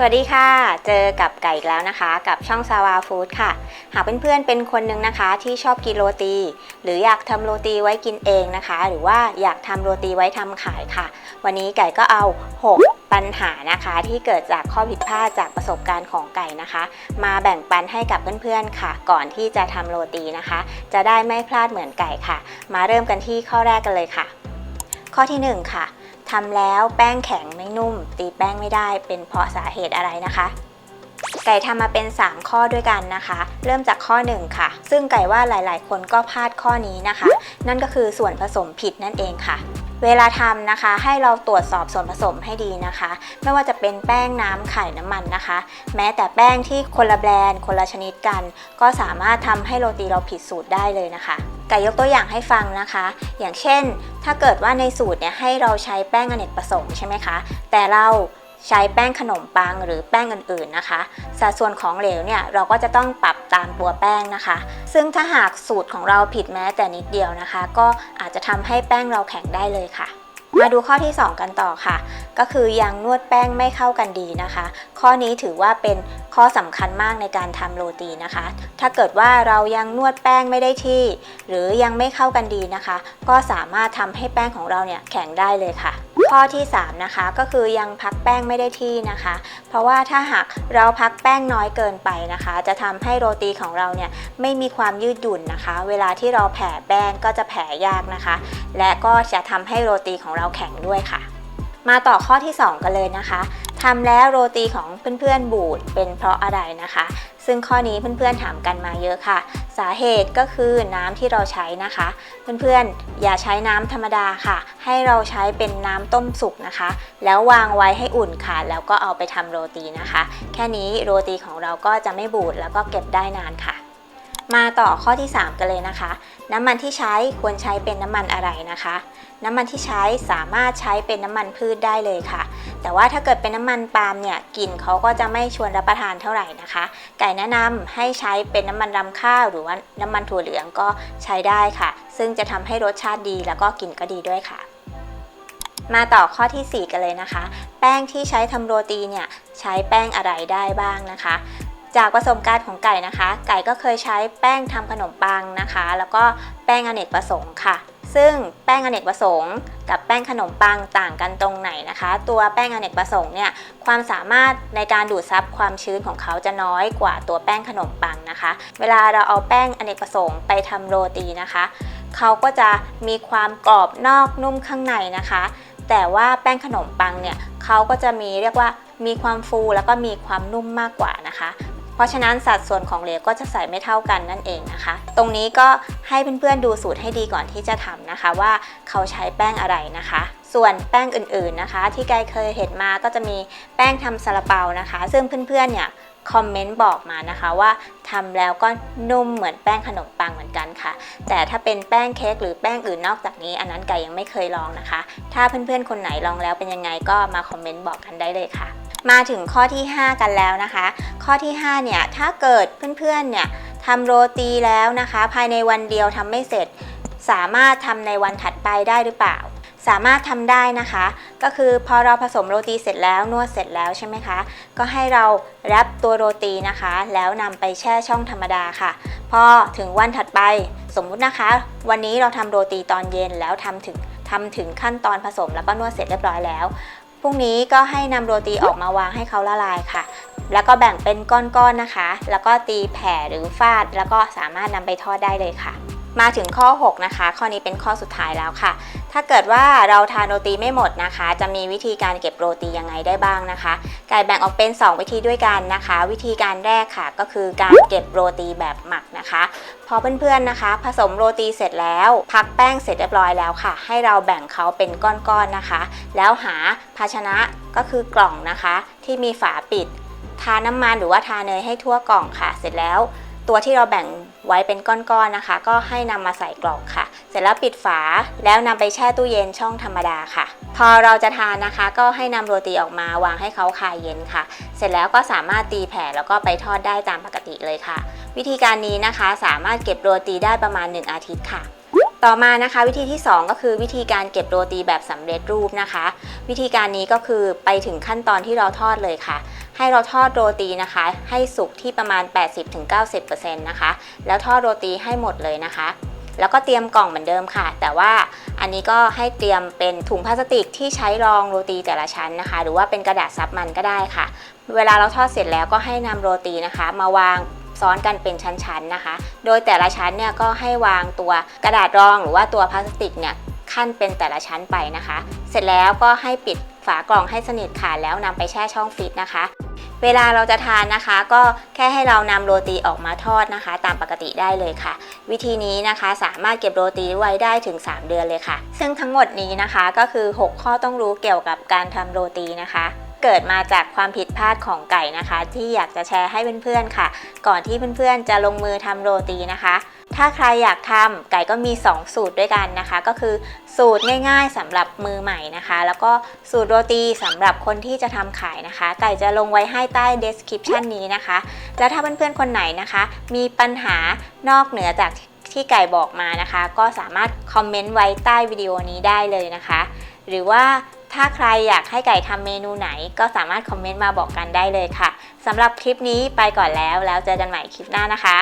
สวัสดีค่ะ เจอกับไก่อีกแล้วนะคะ กับช่องซาวาฟู้ดค่ะ หากเพื่อนๆเป็นคนหนึ่งนะคะ ที่ชอบกินโรตี หรืออยากทำโรตีไว้กินเองนะคะ หรือว่าอยากทำโรตีไว้ทำขายค่ะ วันนี้ไก่ก็เอา 6 ปัญหานะคะ ที่เกิดจากข้อผิดพลาดจากประสบการณ์ของไก่นะคะ มาแบ่งปันให้กับเพื่อนๆค่ะ ก่อนที่จะทำโรตีนะคะ จะได้ไม่พลาดเหมือนไก่ค่ะ มาเริ่มกันที่ข้อแรกกันเลยค่ะ ข้อที่ 1 ค่ะ ทำแล้วแป้งแข็งไม่นุ่ม ตีแป้งไม่ได้เป็นเพราะสาเหตุอะไรนะคะ ไก่ทำมาเป็น 3 ข้อด้วยกันนะคะ เริ่มจากข้อ 1 ค่ะ ซึ่งไก่ว่าหลาย ๆ คนก็พลาดข้อนี้นะคะ นั่นก็คือส่วนผสมผิดนั่นเองค่ะ เวลาทำนะคะให้เราตรวจสอบส่วนผสมให้ดีนะคะ ไม่ว่าจะเป็นแป้งน้ำไข่น้ำมันนะคะ แม้แต่แป้งที่คนละแบรนด์คนละชนิดกัน ก็สามารถทำให้โรตีเราผิดสูตรได้เลยนะคะไก่ยกตัวอย่างให้ฟังนะคะ อย่างเช่น ถ้าเกิดว่าในสูตรเนี่ยให้เราใช้แป้งอเนกประสงค์ใช่ไหมคะ แต่เรา ใช้แป้งขนมปังหรือแป้งอื่นๆนะคะ สัดส่วนของเหลวเนี่ยเราก็จะต้องปรับตามตัวแป้งนะคะ ซึ่งถ้าหากสูตรของเราผิดแม้แต่นิดเดียวนะคะ ก็อาจจะทำให้แป้งเราแข็งได้เลยค่ะ มาดูข้อที่ 2 กันต่อค่ะ ก็คือยังนวดแป้งไม่เข้ากันดีนะคะ ข้อนี้ถือว่าเป็นข้อสำคัญมากในการทำโรตีนะคะ ถ้าเกิดว่าเรายังนวดแป้งไม่ได้ที่ หรือยังไม่เข้ากันดีนะคะ ก็สามารถทำให้แป้งของเราเนี่ยแข็งได้เลยค่ะ ข้อที่ 3 นะคะ ก็คือยังพักแป้งไม่ได้ที่นะคะ เพราะว่าถ้าหากเราพักแป้งน้อยเกินไปนะคะ จะทำให้โรตีของเราเนี่ยไม่มีความยืดหยุ่นนะคะ เวลาที่เราแผ่แป้งก็จะแผ่ยากนะคะ และก็จะทำให้โรตีของเราแข็งด้วยค่ะ มาต่อข้อที่ 2 กันเลยนะคะทำแล้วโรตีของเพื่อนๆบูดเป็นเพราะอะไรนะคะ ซึ่งข้อนี้เพื่อนๆถามกันมาเยอะค่ะ สาเหตุก็คือน้ำที่เราใช้นะคะ เพื่อนๆอย่าใช้น้ำธรรมดาค่ะ ให้เราใช้เป็นน้ำต้มสุกนะคะ แล้ววางไว้ให้อุ่นค่ะ แล้วก็เอาไปทำโรตีนะคะ แค่นี้โรตีของเราก็จะไม่บูดแล้วก็เก็บได้นานค่ะ มาต่อข้อที่ 3 กันเลยนะคะ น้ำมันที่ใช้ควรใช้เป็นน้ำมันอะไรนะคะ น้ำมันที่ใช้สามารถใช้เป็นน้ำมันพืชได้เลยค่ะ แต่ว่าถ้าเกิดเป็นน้ำมันปาล์มเนี่ยกลิ่นเขาก็จะไม่ชวนรับประทานเท่าไหร่นะคะ ไก่แนะนำให้ใช้เป็นน้ำมันรำข้าว หรือว่าน้ำมันถั่วเหลืองก็ใช้ได้ค่ะ ซึ่งจะทำให้รสชาติดีแล้วก็กลิ่นก็ดีด้วยค่ะมาต่อข้อทีสี่4 กันเลยนะคะ แป้งที่ใช้ทำโรตีเนี่ยใช้แป้งอะไรได้บ้างนะคะ จากประสบการณ์ของไก่นะคะ ไก่ก็เคยใช้แป้งทำขนมปังนะคะ แล้วก็แป้งอเนกประสงค์ค่ะ ซึ่งแป้งอเนกประสงค์ กับแป้งขนมปังต่างกันตรงไหนนะคะ ตัวแป้งอเนกประสงค์เนี่ยความสามารถในการดูดซับความชื้นของเขาจะน้อยกว่าตัวแป้งขนมปังนะคะ เวลาเราเอาแป้งอเนกประสงค์ไปทำโรตีนะคะ เขาก็จะมีความกรอบนอกนุ่มข้างในนะคะ แต่ว่าแป้งขนมปังเนี่ยเขาก็จะมีเรียกว่ามีความฟูแล้วก็มีความนุ่มมากกว่านะคะ เพราะฉะนั้นสัดส่วนของเหลวก็จะใส่ไม่เท่ากันนั่นเองนะคะ ตรงนี้ก็ให้เพื่อนๆดูสูตรให้ดีก่อนที่จะทำนะคะ ว่าเขาใช้แป้งอะไรนะคะ ส่วนแป้งอื่นๆนะคะ ที่ไกเคยเห็นมาก็จะมีแป้งทำซาลาเปานะคะ ซึ่งเพื่อนๆเนี่ยคอมเมนต์บอกมานะคะว่าทำแล้วก็นุ่มเหมือนแป้งขนมปังเหมือนกันค่ะ แต่ถ้าเป็นแป้งเค้กหรือแป้งอื่นนอกจากนี้ อันนั้นไก่ยังไม่เคยลองนะคะ ถ้าเพื่อนๆคนไหนลองแล้วเป็นยังไงก็มาคอมเมนต์บอกกันได้เลยค่ะ มาถึงข้อที่ 5 กันแล้วนะคะ ข้อที่ 5 เนี่ย ถ้าเกิดเพื่อนๆ เนี่ยทำโรตีแล้วนะคะ ภายในวันเดียวทำไม่เสร็จ สามารถทำในวันถัดไปได้หรือเปล่า สามารถทำได้นะคะ ก็คือพอเราผสมโรตีเสร็จแล้วนวดเสร็จแล้วใช่ไหมคะ ก็ให้เราแรปตัวโรตีนะคะ แล้วนำไปแช่ช่องธรรมดาค่ะ พอถึงวันถัดไปสมมุตินะคะ วันนี้เราทำโรตีตอนเย็นแล้วทำถึงทำถึงขั้นตอนผสมแล้วก็นวดเสร็จเรียบร้อยแล้ว พรุ่งนี้ก็ให้นำโรตีออกมาวางให้เขาละลายค่ะ แล้วก็แบ่งเป็นก้อนๆนะคะ แล้วก็ตีแผ่หรือฟาด แล้วก็สามารถนำไปทอดได้เลยค่ะ มาถึงข้อ 6 นะคะ ข้อนี้เป็นข้อสุดท้ายแล้วค่ะ ถ้าเกิดว่าเราทานโรตีไม่หมดนะคะ จะมีวิธีการเก็บโรตียังไงได้บ้างนะคะไก่แบ่งออกเป็น 2 วิธีด้วยกันนะคะ วิธีการแรกค่ะ ก็คือการเก็บโรตีแบบหมักนะคะ พอเพื่อนๆนะคะ ผสมโรตีเสร็จแล้ว พักแป้งเสร็จเรียบร้อยแล้วค่ะ ให้เราแบ่งเขาเป็นก้อนๆนะคะ แล้วหาภาชนะก็คือกล่องนะคะ ที่มีฝาปิด ทาน้ำมันหรือว่าทาเนยให้ทั่วกล่องค่ะ เสร็จแล้ว ตัวที่เราแบ่งไว้เป็นก้อนๆนะคะ ก็ให้นำมาใส่กล่องค่ะ เสร็จแล้วปิดฝาแล้วนำไปแช่ตู้เย็นช่องธรรมดาค่ะ พอเราจะทานนะคะ ก็ให้นำโรตีออกมาวางให้เขาคายเย็นค่ะ เสร็จแล้วก็สามารถตีแผ่แล้วก็ไปทอดได้ตามปกติเลยค่ะ วิธีการนี้นะคะสามารถเก็บโรตีได้ประมาณ 1 อาทิตย์ค่ะต่อมานะคะวิธีที่ 2 ก็คือวิธีการเก็บโรตีแบบสำเร็จรูปนะคะ วิธีการนี้ก็คือไปถึงขั้นตอนที่เราทอดเลยค่ะ ให้เราทอดโรตีนะคะ ให้สุกที่ประมาณ 80-90%นะคะ แล้วทอดโรตีให้หมดเลยนะคะ แล้วก็เตรียมกล่องเหมือนเดิมค่ะ แต่ว่าอันนี้ก็ให้เตรียมเป็นถุงพลาสติกที่ใช้รองโรตีแต่ละชั้นนะคะ หรือว่าเป็นกระดาษซับมันก็ได้ค่ะ เวลาเราทอดเสร็จแล้วก็ให้นำโรตีนะคะ มาวางซ้อนกันเป็นชั้นๆนะคะ โดยแต่ละชั้นเนี่ยก็ให้วางตัวกระดาษรองหรือว่าตัวพลาสติกเนี่ยขั้นเป็นแต่ละชั้นไปนะคะ เสร็จแล้วก็ให้ปิดฝากล่องให้สนิทค่ะแล้วนำไปแช่ช่องฟรีซนะคะ เวลาเราจะทานนะคะ ก็แค่ให้เรานำโรตีออกมาทอดนะคะ ตามปกติได้เลยค่ะ วิธีนี้นะคะสามารถเก็บโรตีไว้ได้ถึง 3 เดือนเลยค่ะ ซึ่งทั้งหมดนี้นะคะก็คือ 6 ข้อต้องรู้เกี่ยวกับการทำโรตีนะคะ เกิดมาจากความผิดพลาดของไก่นะคะ ที่อยากจะแชร์ให้เพื่อนๆค่ะ ก่อนที่เพื่อนๆจะลงมือทำโรตีนะคะ ถ้าใครอยากทำไก่ก็มี 2 สูตรด้วยกันนะคะ ก็คือสูตรง่าย ๆสำหรับมือใหม่นะคะ แล้วก็สูตรโรตีสำหรับคนที่จะทำขายนะคะ ไก่จะลงไว้ให้ใต้ description นี้นะคะ แล้วถ้าเพื่อนๆคนไหนนะคะ มีปัญหานอกเหนือจากที่ไก่บอกมานะคะ ก็สามารถคอมเมนต์ไว้ใต้วิดีโอนี้ได้เลยนะคะ หรือว่า ถ้าใครอยากให้ไก่ทำเมนูไหน ก็สามารถคอมเมนต์มาบอกกันได้เลยค่ะสำหรับคลิปนี้ไปก่อนแล้วแล้วเจอกันใหม่คลิปหน้านะคะ